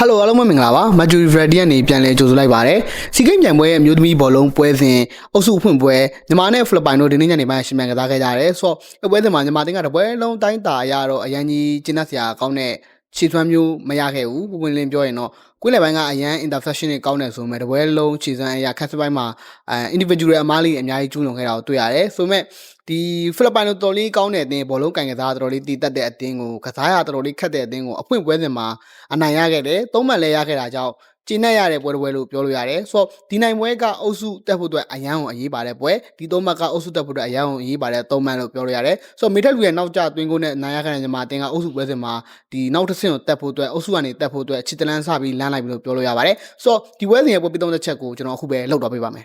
ဟယ်လိုအားလုံးပဲမင်္ဂလာပါမဂျူရီဗရဒီကနေပြန်လဲကြိုဆိုလိုက်ပါရစေစီကိမ်းပြိုင်ပွဲရဲ့အမျိုးသမီးဘောလုံးပွဲစဉ်အုပ်စုအဖွင့်ပွဲညီမနဲ့ဖိလစ်ပိုင်တို့ဒီနေ့ညနေပိုင်းရှင်မြန်ကစားခဲ့ကြတယ်ဆိုတော့ပွဲစဉ်မှာညီမတင်းကတပွဲလုံးတိုင်းတာရတော့အရန်ကြီးကျင်းတတ်စရာကောင်းတဲ့ ခြေသွမ်းမျိုးမရခဲ့ဘူးပုံပွင့်လင်းပြောရင်တော့ကွင်းလယ်ပိုင်းကအရန် interception တွေကောင်းတယ်ဆိုပေမဲ့တပွဲလုံးခြေစွမ်းအရာခက်စပိုင်းမှာအဲ individual အမားလေးအများကြီးကျူးလွန်ခဲ့တာကိုတွေ့ရတယ်ဆိုပေမဲ့ဒီဖိလစ်ပိုင်တို့တော်လေးကောင်းတဲ့အသင်းဘောလုံးကန်ကစားတော်လေးတည်တက်တဲ့အသင်းကိုကစားရတော်လေးခက်တဲ့အသင်းကိုအဖွင့်ပွဲစဉ်မှာအနိုင်ရခဲ့တယ်သုံးမှတ်လဲရခဲ့တာကြောင့် ကျင်းနဲ့ရတဲ့ပွဲတစ်ပွဲလို့ပြောလို့ရတယ်ဆိုတော့ဒီနိုင်ပွဲကအုပ်စုတက်ဖို့အတွက်အရန်ကိုအရေးပါတဲ့ပွဲဒီသုံးမှတ်ကအုပ်စုတက်ဖို့အတွက်အရန်ကိုအရေးပါတဲ့သုံးမှတ်လို့ပြောလို့ရတယ်ဆိုတော့မေထက်လူရဲ့နောက်ကျသွင်းကိုနဲ့နိုင်ရခဲ့တဲ့ညီမအသင်းကအုပ်စုပွဲစဉ်မှာဒီနောက်တစ်ဆင့်ကိုတက်ဖို့အတွက်အုပ်စုကနေတက်ဖို့အတွက်ချစ်တလန်းစပြီးလမ်းလိုက်ပြီလို့ပြောလို့ရပါတယ်ဆိုတော့ဒီပွဲစဉ်ရဲ့ပွဲပြီးသုံးတဲ့ချက်ကိုကျွန်တော်အခုပဲလောက်တော့ပေးပါမယ်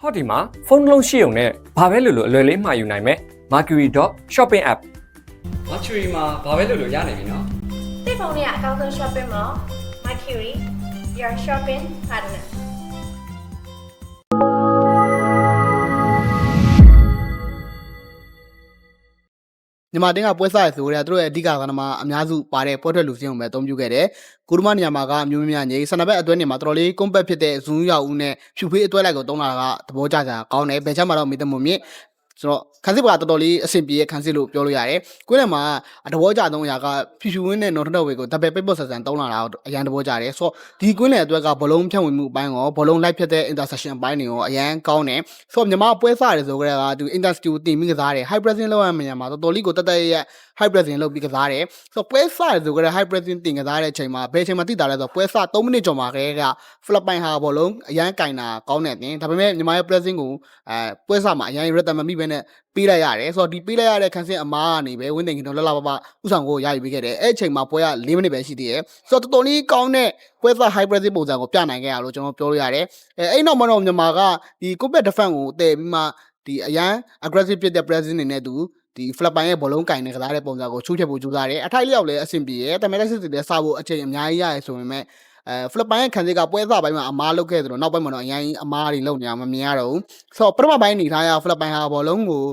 ဟောဒီမှာဖုန်းတစ်လုံးရှိုံနဲ့ဘာပဲလို့လို့အလွယ်လေးမှာယူနိုင်မယ် Mercury.shopping app Mercury မှာဘာပဲလို့လို့ရနိုင်ပြီနော်တိတ်ဖုန်းလေးကအကောင်းဆုံး shopping mall Mercury your shopping partner မြန်မာတင်းကပွဲစားရဆိုကြတဲ့သူတို့ရဲ့အဓိကကဏ္ဍမှာအများစုပါတဲ့ပွဲထွက်လူစင်းကိုပဲအသုံးပြုခဲ့တယ်။ကုရမနေရာမှာကအမျိုးများကြီးဆန္ဒဘက်အတွဲနေမှာတော်တော်လေးကွန်ပက်ဖြစ်တဲ့ဇွန်းရောက်ဦးနဲ့ဖြူဖေးအတွဲလိုက်ကိုတုံးလာတာကသဘောကျကြကောင်းတယ်။ဘယ်ချက်မှတော့မေတ္တမမြင့် ဆိုတော့ခန်းစစ်ပါတော်တော်လေးအဆင်ပြေရဲ့ခန်းစစ်လို့ပြောလို့ရတယ်။ကိုယ်လည်းမှာအတဘောကြသုံးရာကဖြူဖြူဝင်းနဲ့နော်ထတော့ဝေကိုတပယ်ပိတ်ပုတ်ဆန်ဆန်တုံးလာတာအရန်တဘောကြတယ်။ဆိုတော့ဒီကွင်းလည်းအတွက်ကဘလုံးဖြန့်ဝင်မှုအပိုင်းရောဘလုံးလိုက်ဖြစ်တဲ့ intersection အပိုင်းတွေရောအရန်ကောင်းတယ်။ဆိုတော့မြန်မာပွဲစားတယ်ဆိုကြတဲ့ကသူ industry ကိုတင်ပြီးကစားတယ် high pressing လောက်ရမယ့်နေရာမှာတော်တော်လေးကိုတက်တက်ရရ high pressing လုပ်ပြီးကစားတယ်။ဆိုတော့ပွဲစားတယ်ဆိုကြတဲ့ high pressing တင်ကစားတဲ့အချိန်မှာဘယ်အချိန်မှာတိတာလဲဆိုတော့ပွဲစား3မိနစ်ကျော်မှာခဲက Philippine ဟာဘောလုံးအရန်ကင်တာကောင်းတဲ့အပြင်ဒါပေမဲ့မြန်မာရဲ့ pressing ကိုအဲပွဲစားမှာအရန် rhythm မမိဘဲနဲ့ပေးလိုက်ရတယ်ဆိုတော့ဒီပေးလိုက်ရတဲ့ခန်းစင်အမားကနေပဲဝင်းတင်ကင်တော့လှလှပပဥဆောင်ကိုရယူပေးခဲ့တယ်အဲ့အချိန်မှာပွဲက4မိနစ်ပဲရှိသေးတယ်ဆိုတော့တော်တော်လေးကောင်းတဲ့ပွဲစား high pressing ပုံစံကိုပြနိုင်ခဲ့ရလို့ကျွန်တော်ပြောလို့ရတယ်အဲအဲ့နောက်မှာတော့မြန်မာကဒီ combat defense ကိုတည်ပြီးမှဒီအရန် aggressive ဖြစ်တဲ့ pressing နေနဲ့သူဒီ Philippine ရဲ့ဘောလုံးကင်နေကစားတဲ့ပုံစံကိုချိုးချက်ဖို့ကြိုးစားတယ်အထိုက်လျောက်လည်းအဆင်ပြေရဲ့တမန်တက်စစ်တွေလည်းစဖို့အချိန်အများကြီးရတယ်ဆိုပေမဲ့ အဲဖိလစ်ပိုင်ရဲ့ခံစစ်ကပွဲစားပိုင်းမှာအမားလုတ်ခဲ့သလိုနောက်ပိုင်းမှာတော့အရင်အမားတွေလုတ်နေအောင်မမြင်ရတော့ဘူးဆိုတော့ပထမပိုင်းအနေထားရဖိလစ်ပိုင်ဟာဘောလုံးကို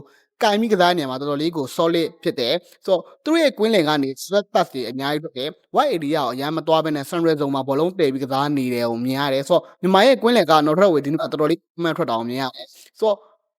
ကင်မိကစားနေမှာတော်တော်လေးကို solid ဖြစ်တယ်ဆိုတော့သူတို့ရဲ့ကွင်းလင်ကနေ sweat pass တွေအများကြီးဖြစ်တယ် white area ကိုအရင်မသွားဘဲနဲ့ sunrise zone မှာဘောလုံးတည်ပြီးကစားနေတယ်ကိုမြင်ရတယ်ဆိုတော့မြန်မာရဲ့ကွင်းလင်က not right way ဒီနေ့တော်တော်လေးမှန်ထွက်တာကိုမြင်ရတယ်ဆိုတော့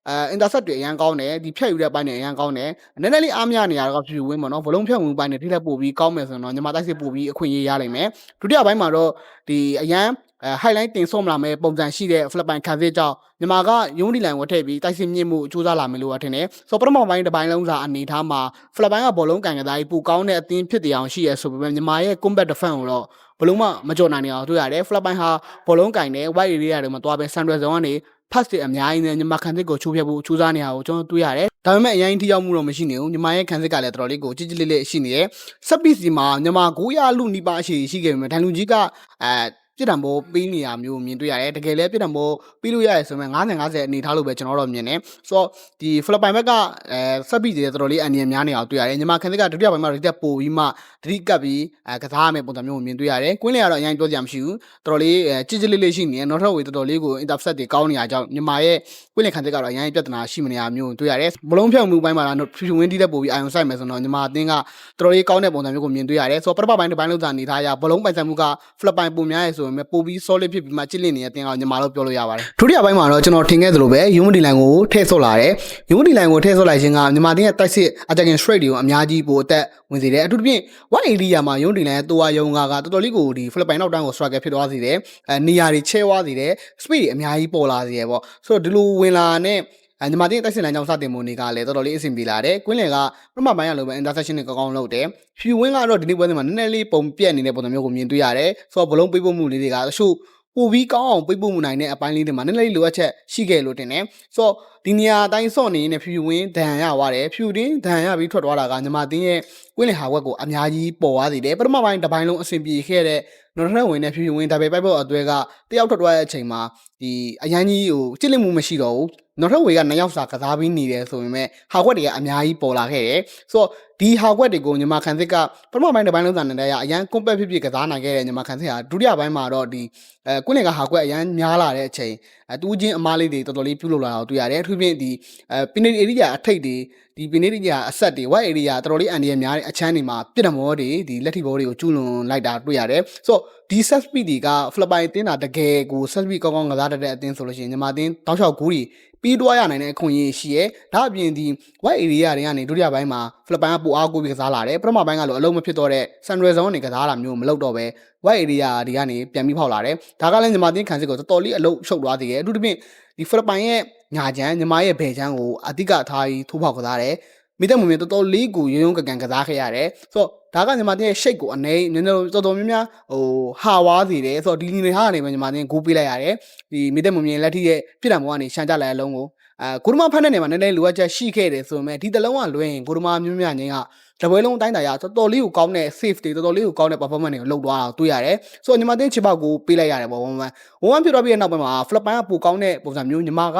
အဲ intercept တွေအရန်ကောင်းတယ်ဒီဖြတ်ယူတဲ့ပိုင်းတွေအရန်ကောင်းတယ်နည်းနည်းလေးအားမရနေရတော့ဖြူဝင်းပေါ့နော်ဘလုံးဖြတ်ဝင်ပိုင်းတွေထိလက်ပို့ပြီးကောင်းမယ်ဆိုတော့ညီမတိုက်စစ်ပို့ပြီးအခွင့်အရေးရနိုင်မယ်ဒုတိယပိုင်းမှာတော့ဒီအရန်အဲ highlight တင်ဆော့မလာမဲ့ပုံစံရှိတဲ့ Philippine ခံစစ်ကြောင့်မြန်မာကရုံးဒီလိုင်ကိုထည့်ပြီးတိုက်စစ်မြင့်မှုစူးစမ်းလာမယ်လို့ထင်တယ်ဆိုတော့ပထမပိုင်းတစ်ပိုင်းလုံးစာအနေထားမှာ Philippine ကဘောလုံးကန်ကစားပြီးပူကောင်းတဲ့အသင်းဖြစ်တရားအောင်ရှိရဆိုပေမဲ့မြန်မာရဲ့ combat defense ကိုတော့ဘလုံးမမကြော်နိုင်နေအောင်တွေ့ရတယ် Philippine ဟာဘောလုံးကန်တဲ့ white area တွေမှာတွားပဲ Sandra Zone ကနေ pass တွေအများကြီးနဲ့ညီမခံစစ်ကိုချိုးဖျက်ဖို့စူးစမ်းနေတာကိုကျွန်တော်တွေ့ရတယ်။ဒါပေမဲ့အရင်ထိရောက်မှုတော့မရှိနေဘူး။ညီမရဲ့ခံစစ်ကလည်းတော်တော်လေးကိုကြည်ကြည်လေးလေးရှိနေတယ်။ဆက်ပီစီမှာညီမ900လူနီးပါးအရှိရှိခဲ့ပေမဲ့ဒန်လူကြီးကအဲ ပြစ်ဒံဘောပေးနေရမျိုးမြင်တွေ့ရတယ်တကယ်လည်းပြစ်ဒံဘောပြီးလို့ရတယ်ဆိုမှ90 50အနေထားလို့ပဲကျွန်တော်တို့မြင်တယ်ဆိုတော့ဒီဖိလစ်ပိုင်ဘက်ကအဲဆက်ပြီးတွေတော်တော်လေးအန်ရများနေအောင်တွေ့ရတယ်ညီမခန်းစစ်ကဒုတိယပိုင်းမှာဒီတက်ပို့ပြီးမှတတိကပ်ပြီးအဲကစားရမယ့်ပုံစံမျိုးကိုမြင်တွေ့ရတယ်ကွင်းလေကတော့အရင်ပြောကြမှမရှိဘူးတော်တော်လေးအဲကြစ်ကြစ်လေးလေးရှိနေတယ်နောက်ထပ်ဝေတော်တော်လေးကို intercept တွေကောင်းနေရကြောင်းညီမရဲ့ကွင်းလေခန်းစစ်ကတော့အရင်ပြဿနာရှိမနေရမျိုးတွေ့ရတယ်ဘလုံးဖြောင်မှုပိုင်းမှာတော့ဖြူဖြူဝင်းတီးတက်ပို့ပြီးအာယုံဆိုင်မယ်ဆိုတော့ညီမအသင်းကတော်တော်လေးကောင်းတဲ့ပုံစံမျိုးကိုမြင်တွေ့ရတယ်ဆိုတော့ပထမပိုင်းတစ်ပိုင်းလုံးသာနေထားရဘလုံးပိုင်ဆိုင်မှုကဖိလစ်ပိုင်ပုံများရဆိုပေမဲ့ပိုပြီး solid ဖြစ်ပြီးမှချစ်လင့်နေတဲ့အတင်းအောင်ညီမတို့ပြောလို့ရပါတယ်ဒုတိယပိုင်းမှာတော့ကျွန်တော်ထင်ခဲ့သလိုပဲယူမဒီလိုင်ကိုထည့်ဆော့လာတယ်ယူမဒီလိုင်ကိုထည့်ဆော့လိုက်ခြင်းကညီမတင်းရဲ့တိုက်စစ် attacking straight တွေကိုအများကြီးပိုအသက်ဝင်စေတယ်အထူးသဖြင့် white area မှာယူမဒီလိုင်ရဲ့တိုဝါယုံကကတော်တော်လေးကိုဒီဖိလစ်ပိုင်နောက်တန်းကို struggle ဖြစ်သွားစေတယ်အဲနေရာတွေချဲသွားစေတယ် speed တွေအများကြီးပေါ်လာစေတယ်ပေါ့ဆိုတော့ဒီလိုဝင်လာတဲ့ အဲညီမတင်းတိုက်စစ်လမ်းကြောင်းစတင်မှုတွေကလည်းတော်တော်လေးအဆင်ပြေလာတယ်။ကွင်းလယ်ကပထမပိုင်းကလိုပဲ intersection တွေကောင်းကောင်းလုပ်တယ်။ဖြူဝင်းကတော့ဒီနေ့ပွဲစဉ်မှာနည်းနည်းလေးပုံပြက်နေတဲ့ပုံစံမျိုးကိုမြင်တွေ့ရတယ်။ဆိုတော့ဘလုံးပေးဖို့မှုလေးတွေကတချို့ပိုပြီးကောင်းအောင်ပြပို့မှုနိုင်တဲ့အပိုင်းလေးတွေမှာနည်းနည်းလေးလိုအပ်ချက်ရှိခဲ့လို့တင်တယ်။ဆိုတော့ ဒီနေရာအတိုင်းစော့နေနေဖြူဖြူဝင်းဒဏ်ရသွားတယ်။ဖြူတင်းဒဏ်ရပြီးထွက်သွားတာကညီမတင်းရဲ့ကွင်းလယ်ဟာဝက်ကိုအများကြီးပေါ်သွားစေတယ်။ပထမပိုင်းတစ်ပိုင်းလုံးအဆင်ပြေခဲ့တဲ့နော်ထဝင်တဲ့ဖြူဖြူဝင်းဒါပေပိုက်ဖို့အသွဲကတယောက်ထွက်သွားတဲ့အချိန်မှာဒီအရန်ကြီးကိုကြစ်လက်မှုမရှိတော့ဘူး။နော်ထဝေကနှစ်ယောက်စာကစားပြီးနေတယ်ဆိုပေမဲ့ဟာခွက်တွေကအများကြီးပေါ်လာခဲ့တယ်။ဆိုတော့ဒီဟာခွက်တွေကိုညီမခန်းစစ်ကပထမပိုင်းတစ်ပိုင်းလုံးသာနေတဲ့ကအရန်ကွန်ပက်ဖြစ်ဖြစ်ကစားနိုင်ခဲ့တဲ့ညီမခန်းစစ်ဟာဒုတိယပိုင်းမှာတော့ဒီအဲကွင်းလင်ကဟာခွက်အရန်များလာတဲ့အချိန်အဲတူးချင်းအမားလေးတွေတော်တော်လေးပြုတ်လို့လာတော့တွေ့ရတယ်အထူးဖြင့်ဒီအဲပီနီအေရီယာအထိတ်တွေဒီပင်နေတီကအဆက်တွေ white area တော်တော်လေးအန်ဒီရများတဲ့အချမ်းတွေမှာပြစ်ဒမောတွေဒီလက်ထိဘောတွေကိုကျူးလွန်လိုက်တာတွေ့ရတယ်ဆိုတော့ဒီ set speed တွေက flip by တင်းတာတကယ်ကို set speed ကောင်းကောင်းကစားတတ်တဲ့အသင်းဆိုလို့ရှိရင်ညီမအသင်းတောက်လျှောက်ကူးတွေ ပြီးတွားရနိုင်တဲ့အခွင့်အရေးရှိရဲဒါအပြင်ဒီ white area တွေကနေဒုတိယပိုင်းမှာ flip by ကပိုအားကိုးပြီးကစားလာတယ်ပထမပိုင်းကလို့အလုံးမဖြစ်တော့တဲ့ central zone ကနေကစားတာမျိုးမလုပ်တော့ပဲ white area တွေကနေပြန်ပြီးဖောက်လာတယ်ဒါကလည်းညီမအသင်းခံစစ်ကိုတော်တော်လေးအလုံးရှုပ်သွားသေးတယ်အထူးသဖြင့်ဒီ flip by ရဲ့ညာချမ်းညီမရဲ့ဘယ်ချမ်းကိုအဓိကထားပြီးထိုးဖောက်ကစားတယ် မိသက်မွန်မြင်တော်တော်လေးကိုရုံရုံကန်ကန်ကစားခဲ့ရတယ်ဆိုတော့ဒါကညီမတင်ရဲ့ shape ကိုအနေနည်းနည်းတော်တော်များများဟိုဟာဝါးစီတယ်ဆိုတော့ဒီနေဟာကနေပဲညီမတင်ဂိုးပေးလိုက်ရတယ်ဒီမိသက်မွန်မြင်လက်ထိရဲ့ပြစ်ဒဏ်ဘောကနေရှမ်းကြလိုက်အလုံးကိုအဲကိုရမဖတ်တဲ့နေမှာနည်းနည်းလိုအပ်ချက်ရှိခဲ့တယ်ဆိုပေမဲ့ဒီတလုံးကလွဲရင်ကိုရမမျိုးများငင်းကတပွဲလုံးအတိုင်းတာရတော်တော်လေးကိုကောင်းတဲ့ safe တွေတော်တော်လေးကိုကောင်းတဲ့ performance တွေကိုလုပ်သွားတာတွေ့ရတယ်ဆိုတော့ညီမတင်ချစ်ပေါက်ကိုပေးလိုက်ရတယ်ပေါ့ဝမ်ဝမ်ဝမ်ဝမ်ဖြစ်တော့ပြီးတဲ့နောက်ပိုင်းမှာ flip ပိုင်းကပိုကောင်းတဲ့ပုံစံမျိုးညီမက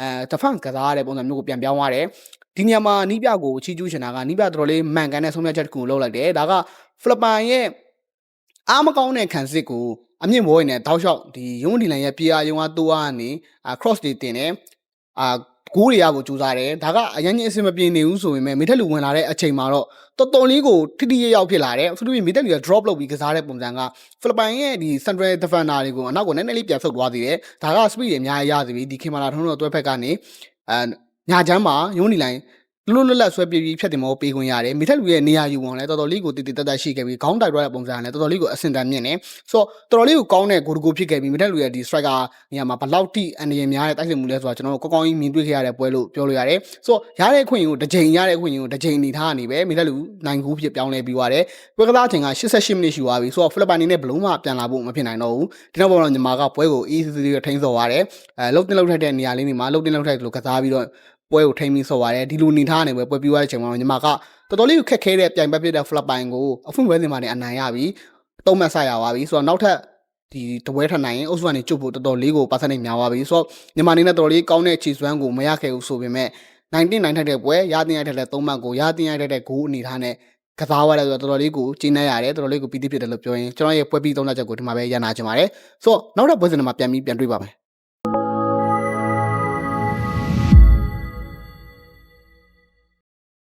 အဲ defense ကစားရတဲ့ပုံစံမျိုးကိုပြန်ပြောင်းသွားတယ် ဒီနေရာမှာနီးပြကိုချီကျူးချင်တာကနီးပြတော်တော်လေးမှန်ကန်တဲ့ဆုံးဖြတ်ချက်တစ်ခုကိုလုပ်လိုက်တယ်ဒါကဖလပန်ရဲ့အားမကောင်းတဲ့ခံစစ်ကိုအမြင့်ဘောရင်းနဲ့တောက်လျှောက်ဒီရုံးဒီလန်ရဲ့ပြေအားယုံအားတိုးအားကနေအာ cross တွေတင်တယ်အာကိုးတွေရဖို့ကြိုးစားတယ်ဒါကအရင်ကြီးအဆင်မပြေနေဘူးဆိုပေမဲ့မိထက်လူဝင်လာတဲ့အချိန်မှာတော့တော်တော်လေးကိုထိထိရရောက်ဖြစ်လာတယ်အထူးသဖြင့်မိထက်လူက drop လုပ်ပြီးကစားတဲ့ပုံစံကဖိလစ်ပိုင်ရဲ့ဒီ central defender တွေကိုအနောက်ကိုနည်းနည်းလေးပြန်ဆုတ်သွားသေးတယ်ဒါက speed တွေအများကြီးရစီပြီဒီခင်မာလာထုံးတို့တွဲဖက်ကနေအဲ ညာချမ်းမှာရုံးဒီလိုင်းလွတ်လွတ်လပ်ဆွဲပြေးပြီးဖြတ်တင်မောပေးခွင့်ရတယ်မိထက်လူရဲ့နေရာယူပုံလည်းတော်တော်လေးကိုတည်တည်တတ်တတ်ရှိခဲ့ပြီးခေါင်းတိုက်ရတဲ့ပုံစံကလည်းတော်တော်လေးကိုအဆင်တန်မြင့်နေဆိုတော့တော်တော်လေးကိုကောင်းတဲ့ဂိုတကူဖြစ်ခဲ့ပြီးမိထက်လူရဲ့ဒီ striker နေရာမှာဘလောက်ထိအနေရများတဲ့တိုက်စစ်မှုလဲဆိုတာကျွန်တော်တို့ကောင်းကောင်းကြီးမြင်တွေ့ခဲ့ရတဲ့ပွဲလို့ပြောလို့ရတယ်ဆိုတော့ရတဲ့အခွင့်အရေးကိုတစ်ချိန်ရတဲ့အခွင့်အရေးကိုတစ်ချိန်နေထားနေပဲမိထက်လူနိုင်ကူးဖြစ်ပြောင်းလဲပြီးသွားတယ်ပွဲကစားအချိန်က88မိနစ်ရှိသွားပြီဆိုတော့ဖိလစ်ပိုင်အနေနဲ့ဘလုံးမှပြန်လာဖို့မဖြစ်နိုင်တော့ဘူးဒီနောက်ပေါ်တော့ညီမကပွဲကို ECC ကိုထိန်းစော်သွားတယ်အဲလုတ်တင်လုတ်ထက်တဲ့နေရာလေးတွေမှာလုတ်တင်လုတ်ထက်လို့ကစားပြီးတော့ ပွဲကိုထိမ့်ပြီးဆော့ပါတယ်ဒီလိုနေထားနေပဲပွဲပြီးသွားတဲ့အချိန်မှာညီမကတော်တော်လေးကိုခက်ခဲတဲ့ပြိုင်ပွဲဖြစ်တဲ့ flop ပိုင်းကိုအဖွင့်ပွဲစဉ်မှာနေအနိုင်ရပြီသုံးမှတ်ဆက်ရပါပြီဆိုတော့နောက်ထပ်ဒီတပွဲထပ်နိုင်ရင်အုပ်စုကနေကျုပ်ဖို့တော်တော်လေးကိုပါစနေများသွားပြီဆိုတော့ညီမအနေနဲ့တော်တော်လေးကောင်းတဲ့ခြေစွမ်းကိုမရခဲ့ဘူးဆိုပေမဲ့19နိုင်ထိုက်တဲ့ပွဲရတင်ရိုက်ထိုက်တဲ့သုံးမှတ်ကိုရတင်ရိုက်ထိုက်တဲ့ဂိုးအနေထားနဲ့ကစားရတဲ့ဆိုတော့တော်တော်လေးကိုကျင်းနေရတယ်တော်တော်လေးကိုပီတိဖြစ်တယ်လို့ပြောရင်ကျွန်တော်ရဲ့ပွဲပြီးသုံးလက်ချက်ကိုဒီမှာပဲရနာချင်ပါတယ်ဆိုတော့နောက်ထပ်ပွဲစဉ်တွေမှာပြန်ပြီးပြန်တွေ့ပါမယ်